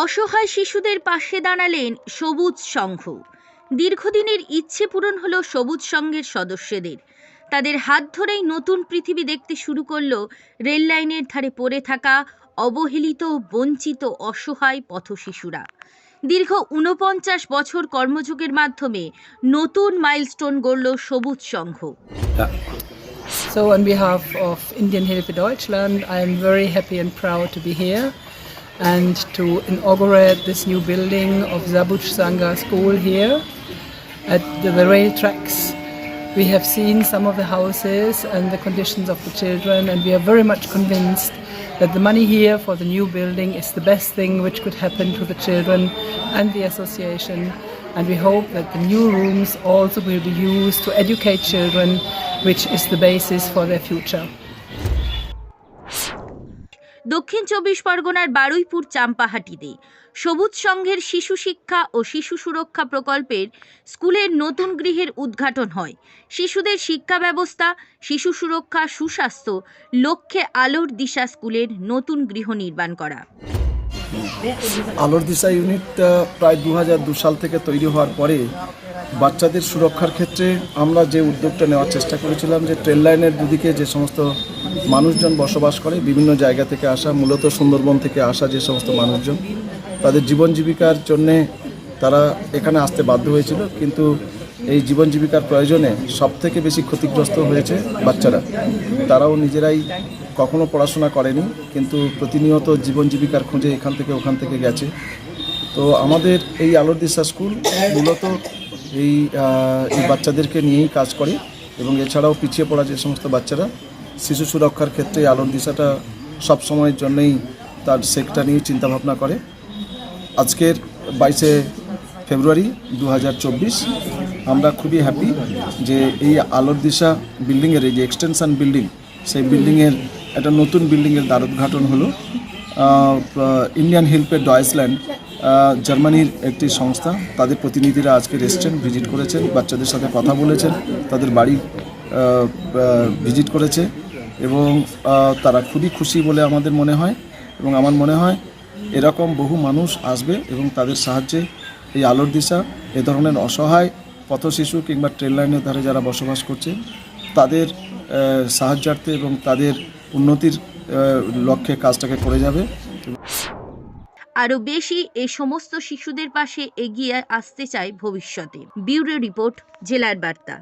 অসহায় শিশুদের পাশে দাঁড়ালেন সবুজ সংঘ। দীর্ঘদিনের ইচ্ছে পূরণ হলো সবুজ সংঘের সদস্যদের। তাদের হাত ধরেই নতুন পৃথিবী দেখতে শুরু করল রেল লাইনের ধারে পড়ে থাকা অবহেলিত বঞ্চিত অসহায় পথশিশুরা দীর্ঘ ঊনপঞ্চাশ বছর কর্মযোগের মাধ্যমে নতুন মাইলস্টোন গড়ল সবুজ সংঘ। So, on behalf of Indian Hilfe Deutschland, I am very happy and proud to be here. And to inaugurate this new building of Zabuch Sangha School here at the, the rail tracks. We have seen some of the houses and the conditions of the children, and we are very much convinced that the money here for the new building is the best thing which could happen to the children and the association. And we hope that the new rooms also will be used to educate children, which is the basis for their future. দক্ষিণ চব্বিশ পরগনার বারুইপুর চাম্পাহাটিতে। সবুজ সংঘের শিশু শিক্ষা ও শিশু সুরক্ষা প্রকল্পের স্কুলের নতুন গৃহের উদ্ঘাটন হয়। শিশুদের শিক্ষা ব্যবস্থা, শিশু সুরক্ষা, সুস্বাস্থ্য, লক্ষ্যে আলোর দিশা স্কুলের নতুন গৃহ নির্মাণ করা। আলোর দিশা ইউনিটটা প্রায় দু দু সাল থেকে তৈরি হওয়ার পরে বাচ্চাদের সুরক্ষার ক্ষেত্রে আমরা যে উদ্যোগটা নেওয়ার চেষ্টা করেছিলাম, যে ট্রেন লাইনের দুদিকে যে সমস্ত মানুষজন বসবাস করে, বিভিন্ন জায়গা থেকে আসা, মূলত সুন্দরবন থেকে আসা যে সমস্ত মানুষজন, তাদের জীবন জীবিকার জন্যে তারা এখানে আসতে বাধ্য হয়েছিল। কিন্তু এই জীবন জীবিকার প্রয়োজনে সব থেকে বেশি ক্ষতিগ্রস্ত হয়েছে বাচ্চারা। তারাও নিজেরাই কখনো পড়াশোনা করেনি, কিন্তু প্রতিনিয়ত জীবন জীবিকার খোঁজে এখান থেকে ওখান থেকে গেছে। তো আমাদের এই আলোর দিশা স্কুল মূলত এই এই বাচ্চাদেরকে নিয়েই কাজ করে এবং এছাড়াও পিছিয়ে পড়া যে সমস্ত বাচ্চারা, শিশু সুরক্ষার ক্ষেত্রে এই আলোর দিশাটা সব সময়ের জন্যই তার সেক্টটা নিয়ে চিন্তাভাবনা করে। আজকের বাইশে ফেব্রুয়ারি দু হাজার চব্বিশ আমরা খুবই হ্যাপি যে এই আলোর দিশা বিল্ডিংয়ের এই যে এক্সটেনশান বিল্ডিং সেই বিল্ডিংয়ের একটা নতুন বিল্ডিংয়ের দ্বারোদ্ঘাটন হলো। ইন্ডিয়ান হেল্পের ডয়েসল্যান্ড জার্মানির একটি সংস্থা। তাদের প্রতিনিধিরা আজকে এসছেন ভিজিট করেছেন, বাচ্চাদের সাথে কথা বলেছেন, তাদের বাড়ি ভিজিট করেছে এবং তারা খুবই খুশি বলে আমাদের মনে হয় এবং আমার মনে হয় এরকম বহু মানুষ আসবে এবং তাদের সাহায্যে এই আলোর দিশা, এ ধরনের অসহায় পথশিশু কিংবা ট্রেন লাইনের ধারে যারা বসবাস করছে, তাদের সাহায্যার্থে এবং তাদের উন্নতির লক্ষ্যে কাজটাকে করে যাবে। আরও বেশি এই সমস্ত শিশুদের পাশে এগিয়ে আসতে চায় ভবিষ্যতে। ব্যুরো রিপোর্ট, জেলার বার্তা।